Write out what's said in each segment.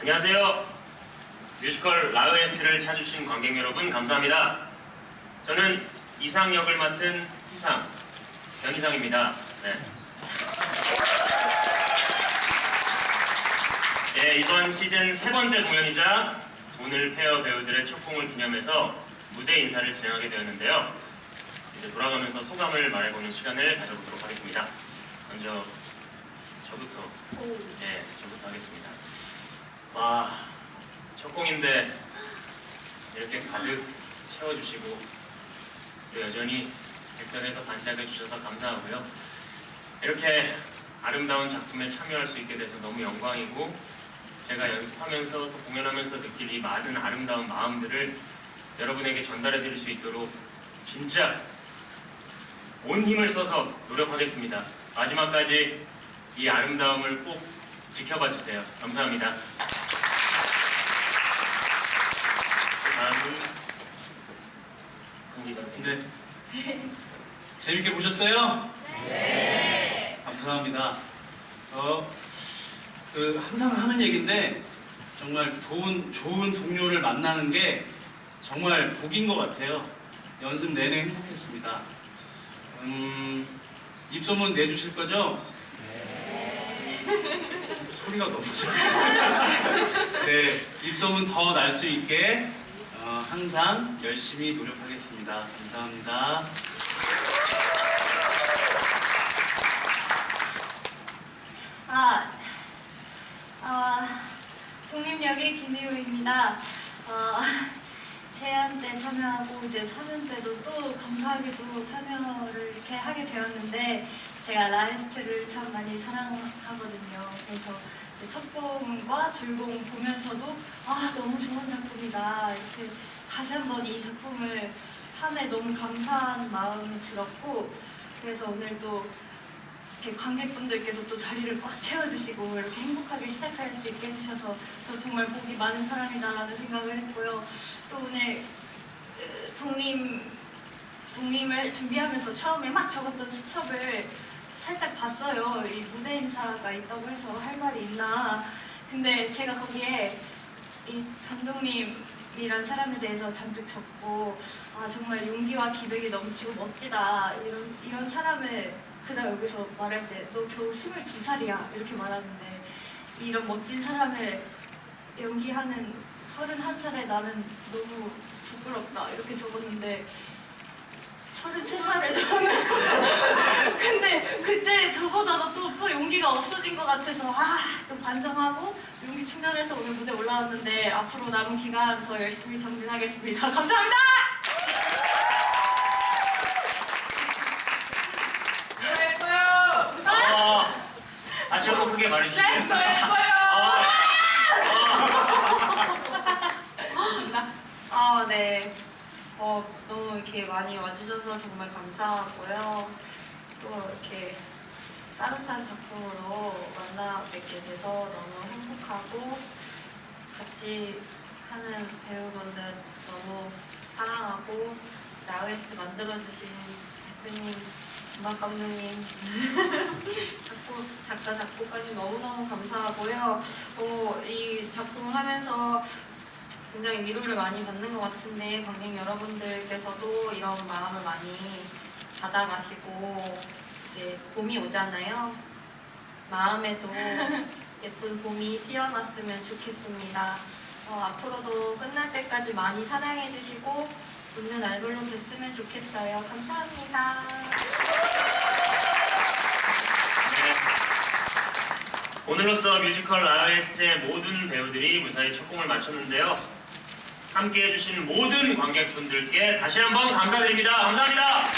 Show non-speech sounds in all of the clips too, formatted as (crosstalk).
안녕하세요. 뮤지컬 라우에스트를 찾으신 관객 여러분 감사합니다. 저는 이상 역을 맡은 이상 변이상입니다. 네. 네, 이번 시즌 세 번째 공연이자 오늘 페어 배우들의 첫 공을 기념해서 무대 인사를 진행하게 되었는데요. 이제 돌아가면서 소감을 말해보는 시간을 가져보도록 하겠습니다. 먼저 저부터 네, 저부터 하겠습니다. 와, 첫 공인데 이렇게 가득 채워주시고 또 여전히 객석에서 반짝여 주셔서 감사하고요. 이렇게 아름다운 작품에 참여할 수 있게 돼서 너무 영광이고 제가 연습하면서 또 공연하면서 느낄 이 많은 아름다운 마음들을 여러분에게 전달해 드릴 수 있도록 진짜 온 힘을 써서 노력하겠습니다. 마지막까지 이 아름다움을 꼭 지켜봐 주세요. 감사합니다. 다음은 강기 선생님. 네. 재밌게 보셨어요? 네. 감사합니다. 어, 그 항상 하는 얘기인데 정말 좋은 좋은 동료를 만나는 게 정말 복인 것 같아요. 연습 내내 행복했습니다. 음, 입소문 내주실 거죠? 소리가 너무 작아요. 네, 입소문 더 날 수 있게 어, 항상 열심히 노력하겠습니다. 감사합니다. 아, 아, 독립역의 김희우입니다. 어, 제안 때 참여하고 이제 3연 때도 또 감사하게도 참여를 이렇게 하게 되었는데 제가 라이스트를 참 많이 사랑하거든요. 그래서 이제 첫 공과 둘공 보면서도 아 너무 좋은 작품이다 이렇게 다시 한번 이 작품을 함에 너무 감사한 마음이 들었고 그래서 오늘도 이렇게 관객분들께서 또 자리를 꽉 채워주시고 이렇게 행복하게 시작할 수 있게 해주셔서 저 정말 복이 많은 사람이다라는 생각을 했고요. 또 오늘 그, 독립 독립을 준비하면서 처음에 막 적었던 수첩을 살짝 봤어요. 이 무대 인사가 있다고 해서 할 말이 있나. 근데 제가 거기에 이 감독님이란 사람에 대해서 잔뜩 적고 아 정말 용기와 기백이 넘치고 멋지다 이런 이런 사람을 그다 여기서 말할 때 너 겨우 22살이야. 이렇게 말하는데 이런 멋진 사람을 연기하는 31살의 나는 너무 부끄럽다 이렇게 적었는데 33살에 저는 (laughs) 근데 그때 저보다도 또, 또 용기가 없어진 것 같아서 아또 반성하고 용기 충전해서 오늘 무대 올라왔는데 앞으로 남은 기간 더 열심히 정진하겠습니다. 감사합니다 예뻐요! 아, 아, 저거 크게 말해주세요. 아, 아, 네. 어, 너무 이렇게 많이 와주셔서 정말 감사하고요. 또 이렇게 따뜻한 작품으로 만나 뵙게 돼서 너무 행복하고 같이 하는 배우분들 너무 사랑하고 라우에스트 만들어주신 대표님, 음악 감독님, (laughs) 작곡, 작가, 작곡까지 너무너무 감사하고요. 어, 이 작품을 하면서 굉장히 위로를 많이 받는 것 같은데 관객 여러분들께서도 이런 마음을 많이 받아가시고 이제 봄이 오잖아요. 마음에도 (laughs) 예쁜 봄이 피어났으면 좋겠습니다. 어, 앞으로도 끝날 때까지 많이 사랑해주시고 웃는 얼굴로 뵀으면 좋겠어요. 감사합니다. 네. 오늘로써 뮤지컬 라이스트의 모든 배우들이 무사히 첫 공을 마쳤는데요. 함께 해주신 모든 관객분들께 다시 한번 감사드립니다. 감사합니다.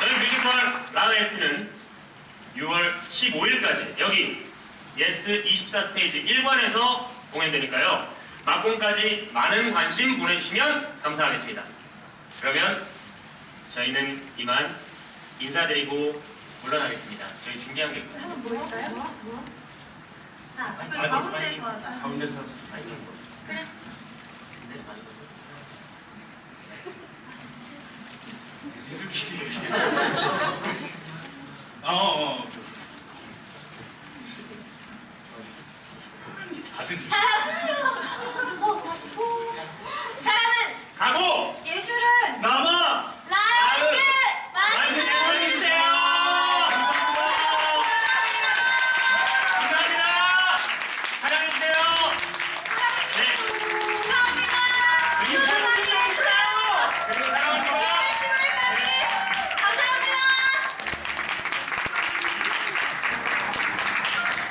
저희 뮤지컬 라이스트는 6월 15일까지 여기 예스 24 스테이지 1관에서 공연되니까요. 막공까지 많은 관심 보내주시면 감사하겠습니다. 그러면 저희는 이만 인사드리고 물러나겠습니다. 저희 준비한 게 있거든요. 뭐 할까요? 아, 그 아이고, 가운데서 아이고, 하자. 가운데서 아니,